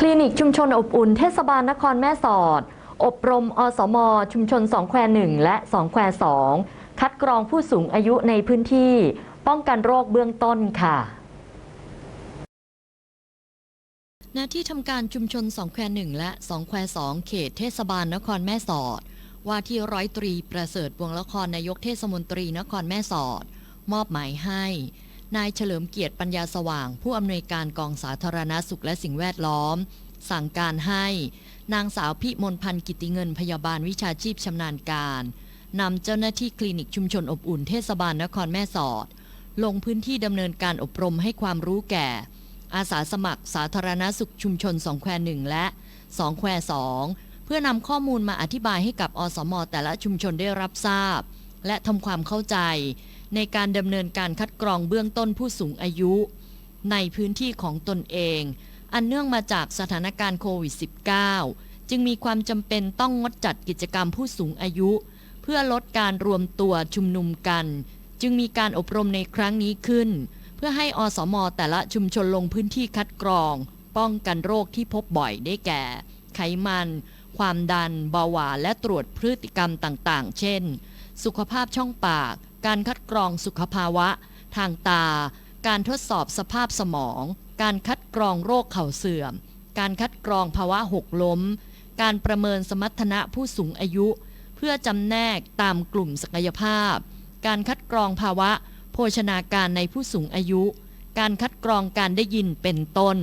คลินิกชุมชนอบอุ่นเทศบาลนครแม่สอด อบรมอสม ชุมชนสองแควหนึ่งและสองแควสองคัดกรองผู้สูงอายุในพื้นที่ ป้องกันโรคเบื้องต้นค่ะณที่ทำการชุมชนสองแควหนึ่งและสองแควสองเขตเทศบาลนครแม่สอด ว่าที่ร้อยตรีประเสริฐวงละครนายกเทศมนตรีนครแม่สอด มอบหมายให้ นายเฉลิมเกียรติปัญญาสว่าง ผู้อำนวยการกองสาธารณสุขและสิ่งแวดล้อม สั่งการให้ นางสาวพิมลพันธ์กิติเงินพยาบาลวิชาชีพชำนาญการนำเจ้าหน้าที่คลินิกชุมชนอบอุ่นเทศบาลนครแม่สอด ลงพื้นที่ดำเนินการอบรมให้ความรู้แก่ อาสาสมัครสาธารณสุขชุมชนสองแควหนึ่งและสองแควสองเพื่อนำข้อมูลมาอธิบายให้กับอสม แต่ละชุมชนได้รับทราบ และทำความเข้าใจ ในการดำเนินการคัดกรองเบื้องต้นผู้สูงอายุ ในพื้นที่ของตนเอง อันเนื่องมาจากสถานการณ์โควิด -19 จึงมีความจำเป็นต้องงดจัดกิจกรรมผู้สูงอายุ เพื่อลดการรวมตัวชุมนุมกัน จึงมีการอบรมในครั้งนี้ขึ้น เพื่อให้อสมแต่ละชุมชนลงพื้นที่คัดกรอง ป้องกันโรคที่พบบ่อยได้แก่ ไขมัน ความดันเบาหวานและตรวจพฤติกรรมต่าง ๆ เช่น สุขภาพช่องปาก การคัดกรองสุขภาวะ ทางตา การทดสอบสภาพสมอง การคัดกรองโรคเข่าเสื่อม การคัดกรองภาวะหกล้ม การประเมินสมรรถนะผู้สูงอายุ เพื่อจำแนกตามกลุ่มศักยภาพ การคัดกรองภาวะ โภชนาการในผู้สูงอายุ การคัดกรองการได้ยินเป็นต้น